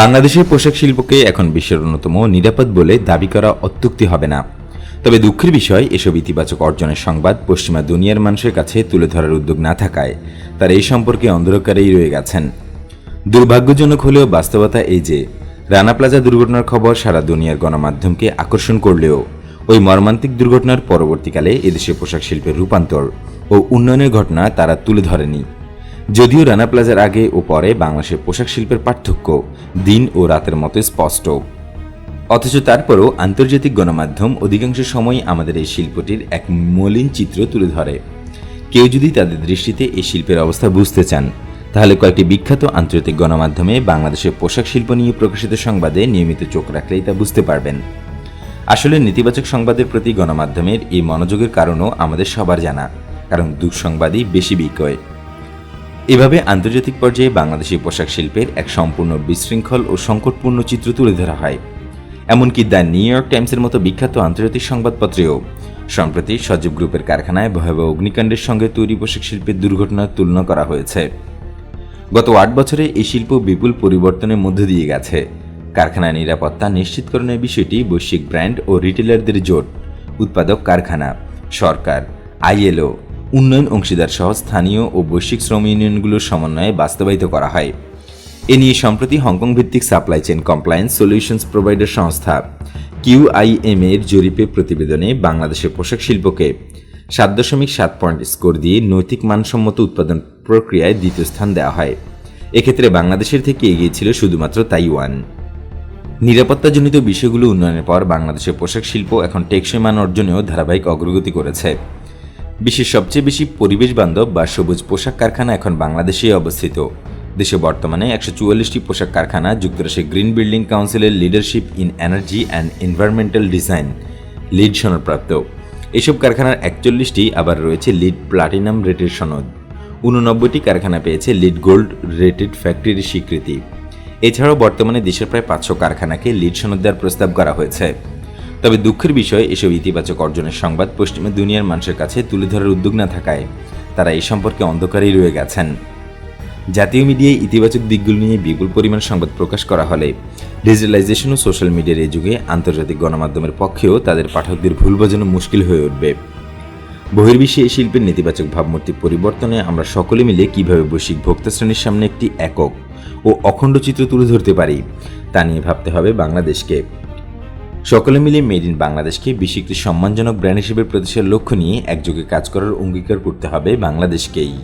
বাংলাদেশের পোশাক শিল্পকে এখন বিশ্বের অন্যতম নিরাপদ বলে দাবি করা অত্যুক্তি হবে না। তবে দুঃখের বিষয়, এসব ইতিবাচক অর্জনের সংবাদ পশ্চিমা দুনিয়ার মানুষের কাছে তুলে ধরার উদ্যোগ না থাকায় তারা এই সম্পর্কে অন্ধকারেই রয়ে গেছেন। দুর্ভাগ্যজনক হলেও বাস্তবতা এই যে, রানা প্লাজা দুর্ঘটনার খবর সারা দুনিয়ার গণমাধ্যমকে আকর্ষণ করলেও ওই মর্মান্তিক দুর্ঘটনার পরবর্তীকালে এদেশে পোশাক শিল্পের রূপান্তর ও উন্নয়নের ঘটনা তারা তুলে ধরেনি। যদিও রানা প্লাজার আগে ও পরে বাংলাদেশের পোশাক শিল্পের পার্থক্য দিন ও রাতের মতো স্পষ্ট। অথচ তারপরও আন্তর্জাতিক গণমাধ্যম অধিকাংশ সময় আমাদের এই শিল্পটির এক মলিন চিত্র তুলে ধরে। কেউ যদি তাদের দৃষ্টিতে এই শিল্পের অবস্থা বুঝতে চান, তাহলে কয়েকটি বিখ্যাত আন্তর্জাতিক গণমাধ্যমে বাংলাদেশের পোশাক শিল্প নিয়ে প্রকাশিত সংবাদে নিয়মিত চোখ রাখলেই তা বুঝতে পারবেন। আসলে নেতিবাচক সংবাদের প্রতি গণমাধ্যমের এই মনোযোগের কারণও আমাদের সবার জানা, কারণ দুঃসংবাদই বেশি বিক্রয়। এভাবে আন্তর্জাতিক পর্যায়ে বাংলাদেশি পোশাক শিল্পের এক সম্পূর্ণ বিশৃঙ্খল ও সংকটপূর্ণ চিত্র তুলে ধরা হয়। এমনকি দ্য নিউ ইয়র্ক টাইমসের মতো বিখ্যাত আন্তর্জাতিক সংবাদপত্রেও, সম্প্রতি সজীব গ্রুপের কারখানায় ভয়াবহ অগ্নিকাণ্ডের সঙ্গে তৈরি পোশাক শিল্পের দুর্ঘটনার তুলনা করা হয়েছে। গত আট বছরে এই শিল্প বিপুল পরিবর্তনের মধ্য দিয়ে গেছে। কারখানার নিরাপত্তা নিশ্চিতকরণের বিষয়টি বৈশ্বিক ব্র্যান্ড ও রিটেলারদের জোট, উৎপাদক কারখানা, সরকার, আইএলও উন্নয়ন অংশীদার সহ স্থানীয় ও বৈশ্বিক শ্রম ইউনিয়নগুলোর সমন্বয়ে বাস্তবায়িত করা হয়। এ নিয়ে সম্প্রতি হংকং ভিত্তিক supply chain compliance solutions provider সংস্থা কিউআইএম এর জরিপে প্রতিবেদনে বাংলাদেশের পোশাক শিল্পকে সাত দশমিক সাত পয়েন্ট স্কোর দিয়ে নৈতিক মানসম্মত উৎপাদন প্রক্রিয়ায় দ্বিতীয় স্থান দেওয়া হয়। এক্ষেত্রে বাংলাদেশের থেকে এগিয়ে ছিল শুধুমাত্র তাইওয়ান। নিরাপত্তাজনিত বিষয়গুলো উন্নয়নের পর বাংলাদেশের পোশাক শিল্প এখন টেকসই মান অর্জনেও ধারাবাহিক অগ্রগতি করেছে। বিশ্বের সবচেয়ে বেশি পরিবেশ বান্ধব বা সবুজ পোশাক কারখানা এখন বাংলাদেশেই অবস্থিত। দেশে বর্তমানে একশো চুয়াল্লিশটি পোশাক কারখানা যুক্তরাষ্ট্রের গ্রিন বিল্ডিং কাউন্সিলের leadership in energy and environmental design LEED সনদপ্রাপ্ত। এসব কারখানার একচল্লিশটি আবার রয়েছে লিড প্লাটিনাম রেটের সনদ। উননব্বইটি কারখানা পেয়েছে লিড গোল্ড রেটেড ফ্যাক্টরির স্বীকৃতি। এছাড়াও বর্তমানে দেশের প্রায় পাঁচশো কারখানাকে লিড সনদ দেওয়ার প্রস্তাব করা হয়েছে। তবে দুঃখের বিষয়, এসব ইতিবাচক অর্জনের সংবাদ পশ্চিমা দুনিয়ার মানুষের কাছে তুলে ধরার উদ্যোগ না থাকায় তারা এ সম্পর্কে অন্ধকারেই রয়ে গেছেন। জাতীয় মিডিয়ায় ইতিবাচক দিকগুলো নিয়ে বিপুল পরিমাণ সংবাদ প্রকাশ করা হলে ডিজিটালাইজেশন ও সোশ্যাল মিডিয়ার এই যুগে আন্তর্জাতিক গণমাধ্যমের পক্ষেও তাদের পাঠকদের ভুল বোঝানো মুশকিল হয়ে উঠবে। বহির্বিশ্বে এই শিল্পের নেতিবাচক ভাবমূর্তি পরিবর্তনে আমরা সকলে মিলে কীভাবে বৈশ্বিক ভোক্তা শ্রেণির সামনে একটি একক ও অখণ্ড চিত্র তুলে ধরতে পারি, তা নিয়ে ভাবতে হবে বাংলাদেশকে। সকলে মিলে মেড ইন বাংলাদেশকে বিশ্বে একটি সম্মানজনক ব্র্যান্ড হিসেবে প্রতিষ্ঠার লক্ষ্য নিয়ে একযোগে কাজ করার অঙ্গীকার করতে হবে বাংলাদেশকেই।